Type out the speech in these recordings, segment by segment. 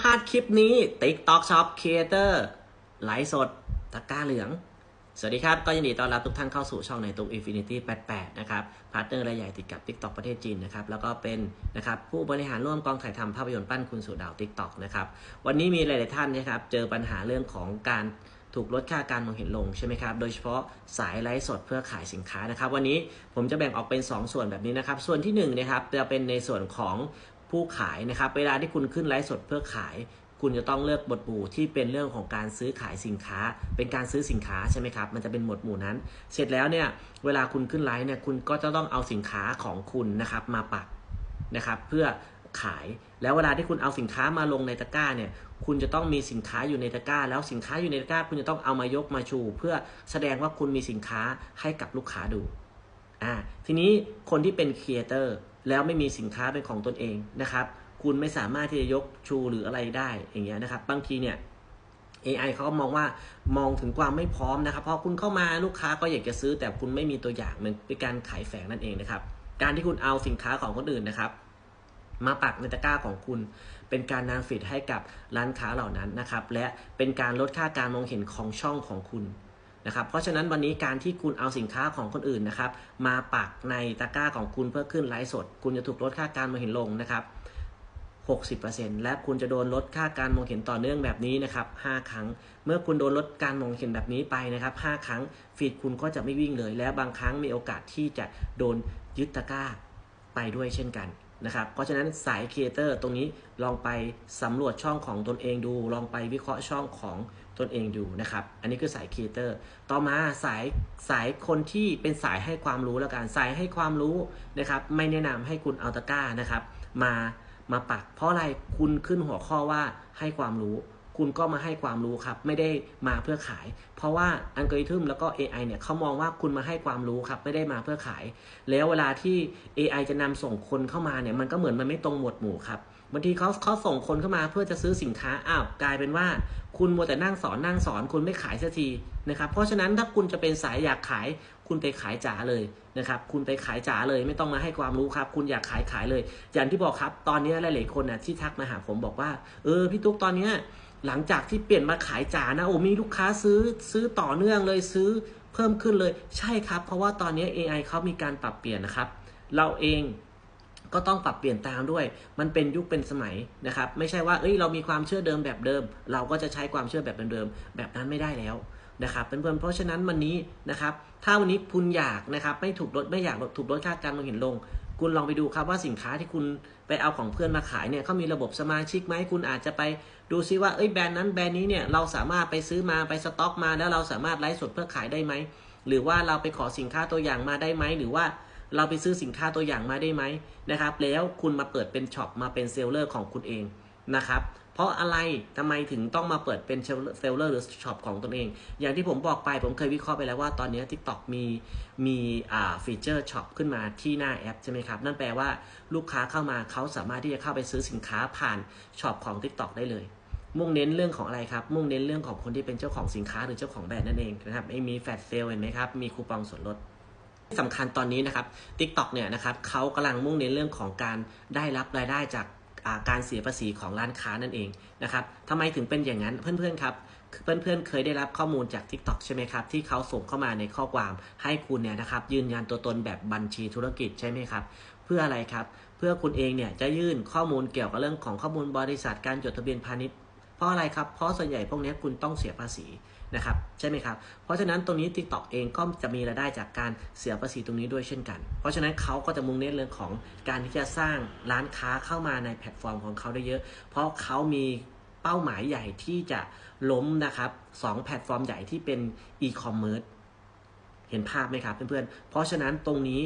พลาดคลิปนี้ TikTok Shop Creator ไลฟ์สดตะกร้าเหลือง สวัสดีครับ ก็ยินดีต้อนรับทุกท่านเข้าสู่ช่องในตุก Infinity 88 นะครับพาร์ทเนอร์รายใหญ่ติดกับ TikTok ประเทศจีนนะครับ แล้วก็เป็นนะครับผู้บริหารร่วมกองถ่ายทำภาพยนตร์ปั้นคุณสู่ดาว TikTok นะครับ วันนี้มีหลาย ๆ ท่านนะครับ เจอปัญหาเรื่องของการถูกลดค่าการมองเห็นลงใช่ไหมครับ โดยเฉพาะสายไลฟ์สดเพื่อขายสินค้านะครับ วันนี้ผมจะแบ่งออกเป็น 2 ส่วนแบบนี้นะครับ ส่วนที่1นะครับจะเป็นในส่วนของ ผู้ขายนะครับ เวลาที่คุณขึ้นไลฟ์สดเพื่อขาย คุณจะต้องเลือกบทหมู่ที่เป็นเรื่องของการซื้อขายสินค้า เป็นการซื้อสินค้าใช่ไหมครับ มันจะเป็นหมวดหมู่นั้น เสร็จแล้วเนี่ยเวลาคุณขึ้นไลฟ์เนี่ยคุณก็จะต้องเอาสินค้าของคุณนะครับมาปักนะครับ เพื่อขายแล้วเวลาที่คุณเอาสินค้ามาลงในตะกร้าเนี่ย คุณจะต้องมีสินค้าอยู่ในตะกร้า แล้วสินค้าอยู่ในตะกร้า คุณจะต้องเอามายกมาชู เพื่อแสดงว่าคุณมีสินค้าให้กับลูกค้าดูอ่าทีนี้คนที่เป็นครีเอเตอร์ แล้วไม่มีสินค้าเป็นของตนเองนะครับ คุณไม่สามารถที่จะยกชูหรืออะไรได้อย่างเงี้ยนะครับ บางทีเนี่ย AI เขาก็มองว่ามองถึงความไม่พร้อมนะครับพอคุณเข้ามาลูกค้าก็อยากจะซื้อ แต่คุณไม่มีตัวอย่างมันเป็นการขายแฝงนั่นเองนะครับ การที่คุณเอาสินค้าของคนอื่นนะครับ มาปักในตะกร้าของคุณ เป็นการนำฟีดให้กับร้านค้าเหล่านั้นนะครับ และเป็นการลดค่าการมองเห็นของช่องของคุณ นะครับเพราะฉะนั้นวันนี้การที่คุณเอาสินค้าของคนอื่นนะครับมาปักในตะกร้าของคุณเพื่อขึ้นไลฟ์สด คุณจะถูกลดค่าการมองเห็นลงนะครับ60%และคุณจะโดนลดค่าการมองเห็นต่อเนื่องแบบนี้นะครับ5ครั้ง เมื่อคุณโดนลดการมองเห็นแบบนี้ไปนะครับ5ครั้งฟีดคุณก็จะไม่วิ่งเลย และบางครั้งมีโอกาสที่จะโดนยึดตะกร้าไปด้วยเช่นกัน นะครับเพราะฉะนั้นสายครีเอเตอร์ตรงนี้ลองไปสำรวจช่องของตนเองดู ลองไปวิเคราะห์ช่องของตนเองดูนะครับ อันนี้คือสายครีเอเตอร์ต่อมาสายสายคนที่เป็นสายให้ความรู้แล้วกันสายให้ความรู้นะครับ ไม่แนะนำให้คุณเอาตะก้านะครับ มามาปัก เพราะอะไรคุณขึ้นหัวข้อว่าให้ความรู้ คุณก็มาให้ความรู้ครับ ไม่ได้มาเพื่อขาย เพราะว่าอัลกอริทึมแล้วก็ AI เนี่ยเขามองว่าคุณมาให้ความรู้ครับ ไม่ได้มาเพื่อขาย แล้วเวลาที่ AI จะนำส่งคนเข้ามาเนี่ยมันก็เหมือนมันไม่ตรงหมวดหมู่ครับบางทีเขาเขาส่งคนเข้ามาเพื่อจะซื้อสินค้าอ้าวกลายเป็นว่า คุณมัวแต่นั่งสอนนั่งสอนคุณไม่ขายสักทีนะครับ เพราะฉะนั้นถ้าคุณจะเป็นสายอยากขาย คุณไปขายจ๋าเลยนะครับ คุณไปขายจ๋าเลย ไม่ต้องมาให้ความรู้ครับ คุณอยากขายขายเลย อย่างที่บอกครับ ตอนนี้หลายๆคนนะที่ทักมาหาผมบอกว่า เออพี่ตุ๊กตอนเนี้ย หลังจากที่เปลี่ยนมาขายจ๋านะโอ้มีลูกค้าซื้อซื้อต่อเนื่องเลยซื้อเพิ่มขึ้นเลยใช่ครับ เพราะว่าตอนนี้ AI เขามีการปรับเปลี่ยนนะครับ เราเองก็ต้องปรับเปลี่ยนตามด้วย มันเป็นยุคเป็นสมัยนะครับ ไม่ใช่ว่าเอ้ยเรามีความเชื่อเดิมแบบเดิม เราก็จะใช้ความเชื่อแบบเดิมๆแบบนั้นไม่ได้แล้วนะครับเพื่อนๆเพราะฉะนั้นวันนี้นะครับ ถ้าวันนี้คุณอยากนะครับ ไม่ถูกลดไม่อยากลดถูกลดค่าการมองเห็นลง คุณลองไปดูครับว่าสินค้าที่คุณไปเอาของเพื่อนมาขายเนี่ยเขามีระบบสมาชิกไหมคุณอาจจะไปดูซิว่าเอ้ยแบรนด์นั้นแบรนด์นี้เนี่ยเราสามารถไปซื้อมาไปสต็อกมา แล้วเราสามารถไลฟ์สดเพื่อขายได้ไหมหรือว่าเราไปขอสินค้าตัวอย่างมาได้ไหมหรือว่าเราไปซื้อสินค้าตัวอย่างมาได้ไหมนะครับ แล้วคุณมาเปิดเป็นช็อปมาเป็นเซลเลอร์ของคุณเองนะครับ เพราะอะไรทำไมถึงต้องมาเปิดเป็นเซลเลอร์หรือช็อปของตนเอง อย่างที่ผมบอกไปผมเคยวิเคราะห์ไปแล้วว่าตอนนี้ TikTok มีมีอ่าฟีเจอร์ช็อปขึ้นมาที่หน้าแอปใช่ไหมครับ นั่นแปลว่าลูกค้าเข้ามาเขาสามารถที่จะเข้าไปซื้อสินค้าผ่านช็อปของ TikTok ได้เลย มุ่งเน้นเรื่องของอะไรครับ มุ่งเน้นเรื่องของคนที่เป็นเจ้าของสินค้าหรือเจ้าของแบรนด์นั่นเองนะครับมีแฟลชเซลเห็นไหมครับมีคูปองส่วนลดสำคัญตอนนี้นะครับ TikTok เนี่ยนะครับเขากำลังมุ่งเน้นเรื่องของการได้รับรายได้จาก การเสียภาษีของร้านค้านั่นเองนะครับทำไมถึงเป็นอย่างนั้นเพื่อนๆครับเพื่อนๆ เคยได้รับข้อมูลจาก TikTok ใช่ไหมครับ ที่เขาส่งเข้ามาในข้อความให้คุณเนี่ยนะครับยืนยันตัวตนแบบบัญชีธุรกิจใช่ไหมครับ เพื่ออะไรครับ เพื่อคุณเองเนี่ยจะยื่นข้อมูลเกี่ยวกับเรื่องของข้อมูลบริษัทการจดทะเบียนพาณิชย์เพราะอะไรครับเพราะส่วนใหญ่พวกนี้คุณต้องเสียภาษี นะครับใช่ไหมครับ เพราะฉะนั้นตรงนี้ TikTok เองก็จะมีรายได้จากการเสียภาษีตรงนี้ด้วยเช่นกัน เพราะฉะนั้นเขาก็จะมุ่งเน้นเรื่องของการที่จะสร้างร้านค้าเข้ามาในแพลตฟอร์มของเขาได้เยอะ เพราะเขามีเป้าหมายใหญ่ที่จะล้มนะครับสองแพลตฟอร์มใหญ่ที่เป็นอีคอมเมิร์ซเห็นภาพไหมครับเพื่อนๆ เพราะฉะนั้นตรงนี้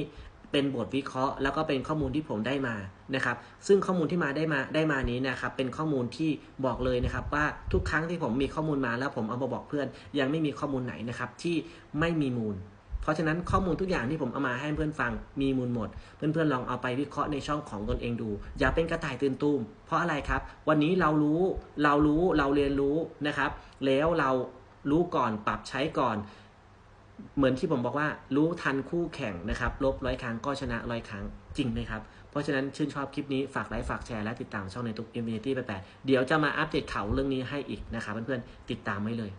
เป็นบทวิเคราะห์ แล้วก็เป็นข้อมูลที่ผมได้มานะครับ ซึ่งข้อมูลที่มาได้มาได้มานี้นะครับ เป็นข้อมูลที่บอกเลยนะครับ ว่าทุกครั้งที่ผมมีข้อมูลมาแล้วผมเอามาบอกเพื่อน ยังไม่มีข้อมูลไหนนะครับที่ไม่มีมูล เพราะฉะนั้นข้อมูลทุกอย่างที่ผมเอามาให้เพื่อนฟังมีมูลหมด เพื่อนๆลองเอาไปวิเคราะห์ในช่องของตนเองดู อย่าเป็นกระต่ายตื่นตูมเพราะอะไรครับ วันนี้เรารู้เรารู้เราเรียนรู้นะครับ แล้วเรารู้ก่อนปรับใช้ก่อน เหมือนที่ผมบอกว่ารู้ทันคู่แข่งนะครับ ลบร้อยครั้งก็ชนะร้อยครั้งจริงไหมครับ เพราะฉะนั้นชื่นชอบคลิปนี้ฝากไลค์ฝากแชร์และติดตามช่องในทุก Infinity 88เดี๋ยวจะมาอัปเดตเขาเรื่องนี้ให้อีกนะครับเพื่อนๆติดตามไว้เลย